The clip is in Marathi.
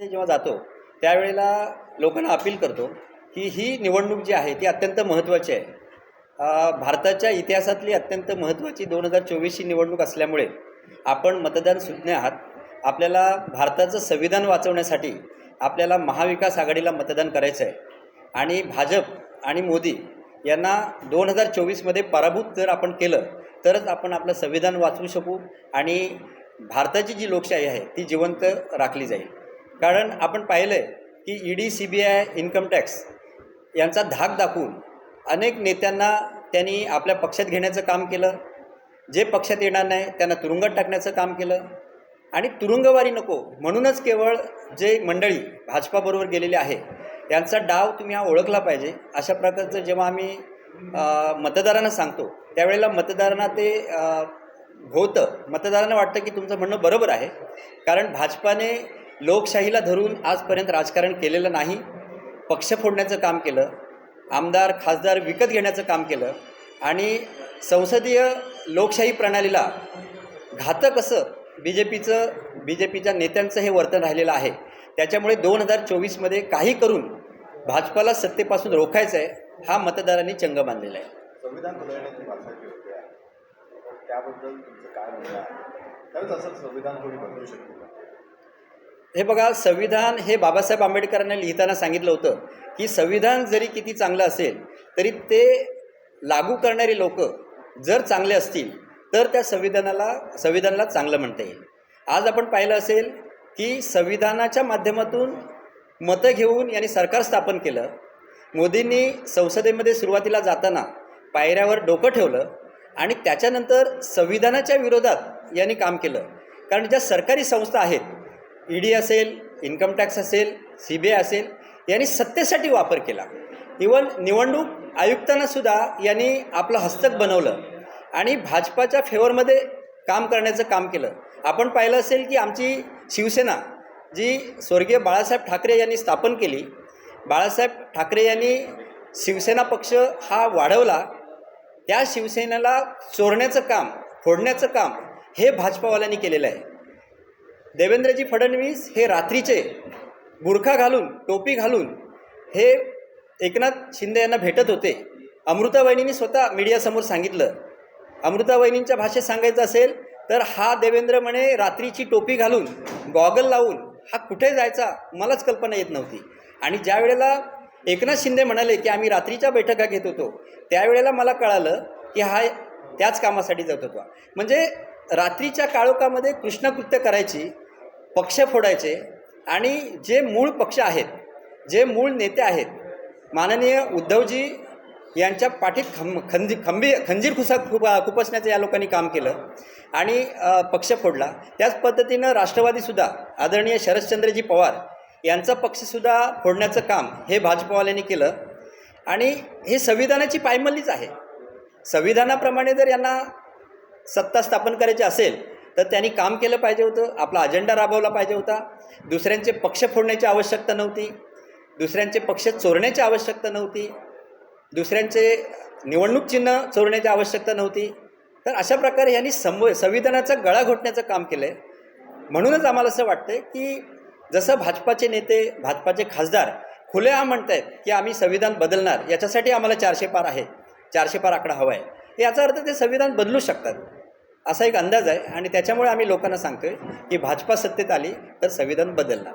जेव्हा जातो त्यावेळेला लोकांना अपील करतो की ही निवडणूक जी आहे ती अत्यंत महत्त्वाची आहे. भारताच्या इतिहासातली अत्यंत महत्त्वाची दोन हजार चोवीसची निवडणूक असल्यामुळे आपण मतदान सुज्ञ आहात. आपल्याला भारताचं संविधान वाचवण्यासाठी आपल्याला महाविकास आघाडीला मतदान करायचं आहे आणि भाजप आणि मोदी यांना दोन हजार चोवीसमध्ये पराभूत जर आपण केलं तरच आपण आपलं संविधान वाचवू शकू आणि भारताची जी लोकशाही आहे ती जिवंत राखली जाईल. कारण आपण पाहिलं आहे की E D C B I income tax यांचा धाक दाखवून अनेक नेत्यांना त्यांनी आपल्या पक्षात घेण्याचं काम केलं. जे पक्षात येणार नाही त्यांना तुरुंगात टाकण्याचं काम केलं. आणि तुरुंगवारी नको म्हणूनच केवळ जे मंडळी भाजपाबरोबर गेलेले आहे यांचा डाव तुम्ही हा ओळखला पाहिजे. अशा प्रकारचं जेव्हा आम्ही मतदारांना सांगतो त्यावेळेला मतदारांना ते होतं. मतदारांना वाटतं की तुमचं म्हणणं बरोबर आहे. कारण भाजपाने लोकशाहीला धरून आजपर्यंत राजकारण केलेलं नाही. पक्ष फोडण्याचं काम केलं. आमदार खासदार विकत घेण्याचं काम केलं. आणि संसदीय लोकशाही प्रणालीला घातक असं बी जे पीचं बी जे पीच्या नेत्यांचं हे वर्तन राहिलेलं आहे. त्याच्यामुळे दोन हजार चोवीसमध्ये काही करून भाजपाला सत्तेपासून रोखायचं आहे हा मतदारांनी चंग बांधलेला आहे. संविधान बदलण्याची भाषा त्याबद्दल तुमचं काय म्हणणं आहे? खरंच असं संविधान कोणी बदलू शकतो हे बघा संविधान हे बाबासाहेब आंबेडकरांनी लिहिताना सांगितलं होतं की संविधान जरी किती चांगलं असेल तरी ते लागू करणारी लोक जर चांगले असतील तर त्या संविधानाला संविधानाला चांगलं म्हणता येईल. आज आपण पाहिलं असेल की संविधानाच्या माध्यमातून मतं घेऊन यांनी सरकार स्थापन केलं. मोदींनी संसदेमध्ये सुरुवातीला जाताना पायऱ्यावर डोकं ठेवलं आणि त्याच्यानंतर संविधानाच्या विरोधात यांनी काम केलं. कारण ज्या सरकारी संस्था आहेत ई डी असेल इन्कम टॅक्स असेल सी बी आय असेल यांनी सत्तेसाठी वापर केला. इवन निवडणूक आयुक्तांनासुद्धा यांनी आपलं हस्तक बनवलं आणि भाजपाच्या फेवरमध्ये काम करण्याचं काम केलं. आपण पाहिलं असेल की आमची शिवसेना जी स्वर्गीय बाळासाहेब ठाकरे यांनी स्थापन केली बाळासाहेब ठाकरे यांनी शिवसेना पक्ष हा वाढवला त्या शिवसेनेला चोरण्याचं काम फोडण्याचं काम हे भाजपावाल्यांनी केलेलं आहे. देवेंद्रजी फडणवीस हे रात्रीचे बुरखा घालून टोपी घालून हे एकनाथ शिंदे यांना भेटत होते. अमृतावहिनींनी स्वतः मीडियासमोर सांगितलं. अमृतावहिनींच्या भाषेत सांगायचं असेल तर हा देवेंद्र म्हणे रात्रीची टोपी घालून गॉगल लावून हा कुठे जायचा मलाच कल्पना येत नव्हती. आणि ज्या वेळेला एकनाथ शिंदे म्हणाले की आम्ही रात्रीच्या बैठका घेत होतो त्यावेळेला मला कळालं की हा त्याच कामासाठी जात होता. म्हणजे रात्रीच्या काळोखामध्ये कृष्णकृत्य करायची पक्ष फोडायचे आणि जे मूळ पक्ष आहेत जे मूळ नेते आहेत माननीय उद्धवजी यांच्या पाठीत खं खंजी खंबी खंजीर खुसा खुप खुपसण्याचं या लोकांनी काम केलं आणि पक्ष फोडला. त्याच पद्धतीनं राष्ट्रवादीसुद्धा आदरणीय शरदचंद्रजी पवार यांचा पक्षसुद्धा फोडण्याचं काम हे भाजपवाल्यांनी केलं. आणि हे संविधानाची पायमल्लीच आहे. संविधानाप्रमाणे जर यांना सत्ता स्थापन करायची असेल तर त्यांनी काम केलं पाहिजे होतं आपला अजेंडा राबवला पाहिजे होता. दुसऱ्यांचे पक्ष फोडण्याची आवश्यकता नव्हती. दुसऱ्यांचे पक्ष चोरण्याची आवश्यकता नव्हती. दुसऱ्यांचे निवडणूक चिन्ह चोरण्याची आवश्यकता नव्हती. तर अशा प्रकारे यांनी संव संविधानाचा गळा घोटण्याचं काम केलं आहे म्हणूनच आम्हाला असं वाटतं की जसं भाजपाचे नेते भाजपाचे खासदार खुलेआम म्हणत आहेत की आम्ही संविधान बदलणार याच्यासाठी आम्हाला चारशे पार आहे चारशे पार आकडा हवा आहे याचा अर्थ ते संविधान बदलू शकतात. असा एक अंदाज आहे आणि त्याच्यामुळे आम्ही लोकांना सांगतोय की भाजपा सत्तेत आली तर संविधान बदलणार.